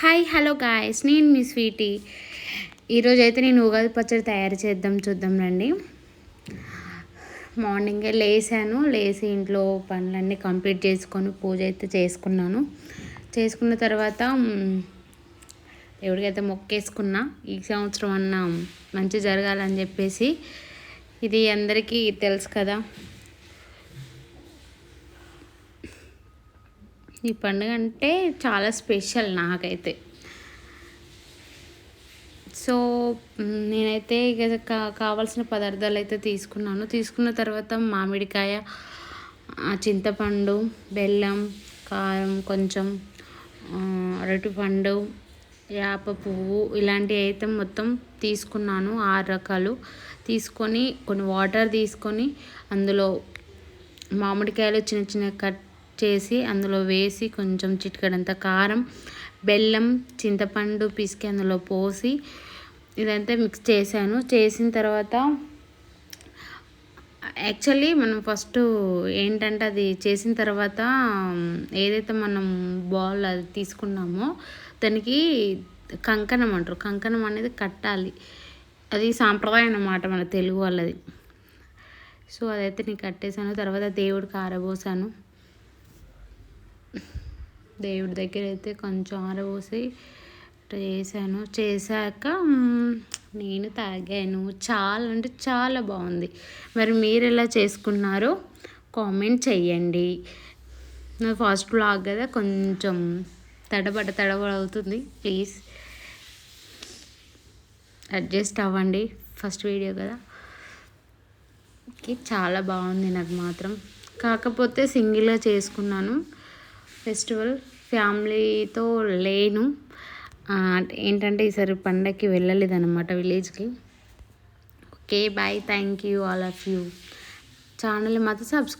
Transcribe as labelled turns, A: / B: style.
A: Hi hello guys నేను మీ Sweety. ఈరోజు అయితే నేను ఉగాది పచ్చడి తయారు చేద్దాం చూద్దాం రండి. మార్నింగే లేసాను. లేచి ఇంట్లో పనులన్నీ కంప్లీట్ చేసుకొని పూజ అయితే చేసుకున్నాను. చేసుకున్న తర్వాత ఎవరికైతే మొక్కేసుకున్నా ఈ సంవత్సరం అన్న మంచి జరగాలని చెప్పేసి ఇది అందరికీ తెలుసు కదా. ఈ పండుగ అంటే చాలా స్పెషల్ నాకైతే. సో నేనైతే ఇక కావాల్సిన పదార్థాలు అయితే తీసుకున్నాను. తీసుకున్న తర్వాత మామిడికాయ చింతపండు బెల్లం కారం కొంచెం అరటిపండు వేప పువ్వు ఇలాంటివి అయితే మొత్తం తీసుకున్నాను. ఆరు రకాలు తీసుకొని కొన్ని వాటర్ తీసుకొని అందులో మామిడికాయలు చిన్న చిన్న కట్ చేసి అందులో వేసి కొంచెం చిటికడంత కారం బెల్లం చింతపండు పిసికి అందులో పోసి ఇదంతా మిక్స్ చేశాను. చేసిన తర్వాత యాక్చువల్లీ మనం ఫస్ట్ ఏంటంటే అది చేసిన తర్వాత ఏదైతే మనం బాల్ అది తీసుకున్నామో దానికి కంకణం అంటారు. కంకణం అనేది కట్టాలి. అది సాంప్రదాయం అన్నమాట మన తెలుగు వాళ్ళది. సో అదైతే నేను కట్టేశాను. తర్వాత దేవుడికి ఆరబోసాను. దేవుడి దగ్గర అయితే కొంచెం ఆరబోసి చేశాను. చేశాక నేను తాగాను. చాలా అంటే చాలా బాగుంది. మరి మీరు ఎలా చేసుకున్నారో కామెంట్ చెయ్యండి. నా ఫస్ట్ బ్లాగ్ కదా కొంచెం తడబడ తడబడ అవుతుంది ప్లీజ్ అడ్జస్ట్ అవ్వండి. ఫస్ట్ వీడియో కదా. చాలా బాగుంది నాకు మాత్రం. కాకపోతే సింగిల్గా చేసుకున్నాను. ఫెస్టివల్ ఫ్యామిలీతో లేను. ఏంటంటే ఈసారి పండగకి వెళ్ళలేదు అనమాట విలేజ్కి. Okay bye thank you all of you. Channel మాత్రం సబ్స్క్రైబ్